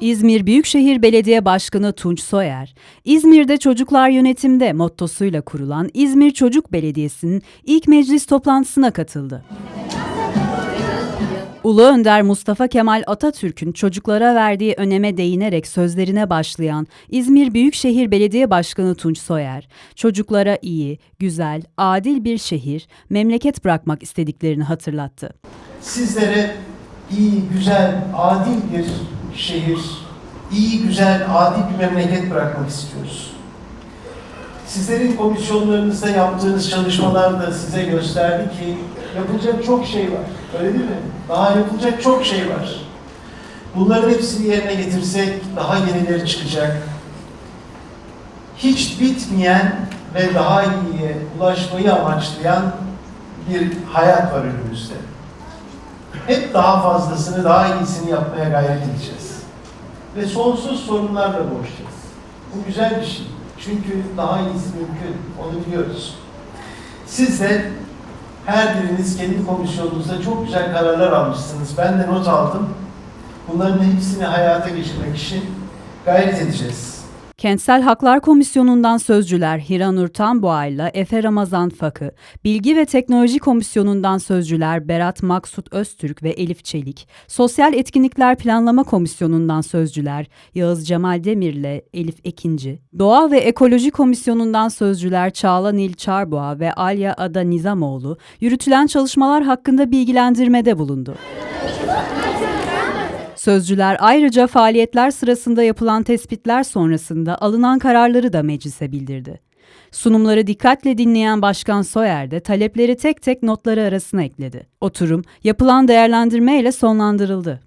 İzmir Büyükşehir Belediye Başkanı Tunç Soyer, İzmir'de Çocuklar Yönetimde mottosuyla kurulan İzmir Çocuk Belediyesi'nin ilk meclis toplantısına katıldı. Ulu Önder Mustafa Kemal Atatürk'ün çocuklara verdiği öneme değinerek sözlerine başlayan İzmir Büyükşehir Belediye Başkanı Tunç Soyer, çocuklara iyi, güzel, adil bir şehir, memleket bırakmak istediklerini hatırlattı. sizlere iyi, güzel, adil bir şehir, iyi, güzel, adil bir memleket bırakmak istiyoruz. Sizlerin komisyonlarınızda yaptığınız çalışmalar da size gösterdi ki yapılacak çok şey var. Öyle değil mi? Daha yapılacak çok şey var. Bunların hepsini yerine getirsek daha yenileri çıkacak. Hiç bitmeyen ve daha iyiye ulaşmayı amaçlayan bir hayat var önümüzde hep daha fazlasını, daha iyisini yapmaya gayret edeceğiz. Ve sonsuz sorunlarla boğuşacağız. Bu güzel bir şey. Çünkü daha iyisi mümkün. Onu biliyoruz. Siz de her biriniz kendi komisyonunuzda çok güzel kararlar almışsınız. Ben de not aldım. Bunların hepsini hayata geçirmek için gayret edeceğiz. Kentsel Haklar Komisyonu'ndan sözcüler Hiranur Tanboğa'yla Efe Ramazan Fakı, Bilgi ve Teknoloji Komisyonu'ndan sözcüler Berat Maksut Öztürk ve Elif Çelik, Sosyal Etkinlikler Planlama Komisyonu'ndan sözcüler Yağız Cemal Demir'le Elif Ekinci, Doğa ve Ekoloji Komisyonu'ndan sözcüler Çağla Nil Çarboğa ve Alya Ada Nizamoğlu, yürütülen çalışmalar hakkında bilgilendirmede bulundu. Sözcüler ayrıca faaliyetler sırasında yapılan tespitler sonrasında alınan kararları da meclise bildirdi. Sunumları dikkatle dinleyen Başkan Soyer de talepleri tek tek notları arasına ekledi. Oturum yapılan değerlendirme ile sonlandırıldı.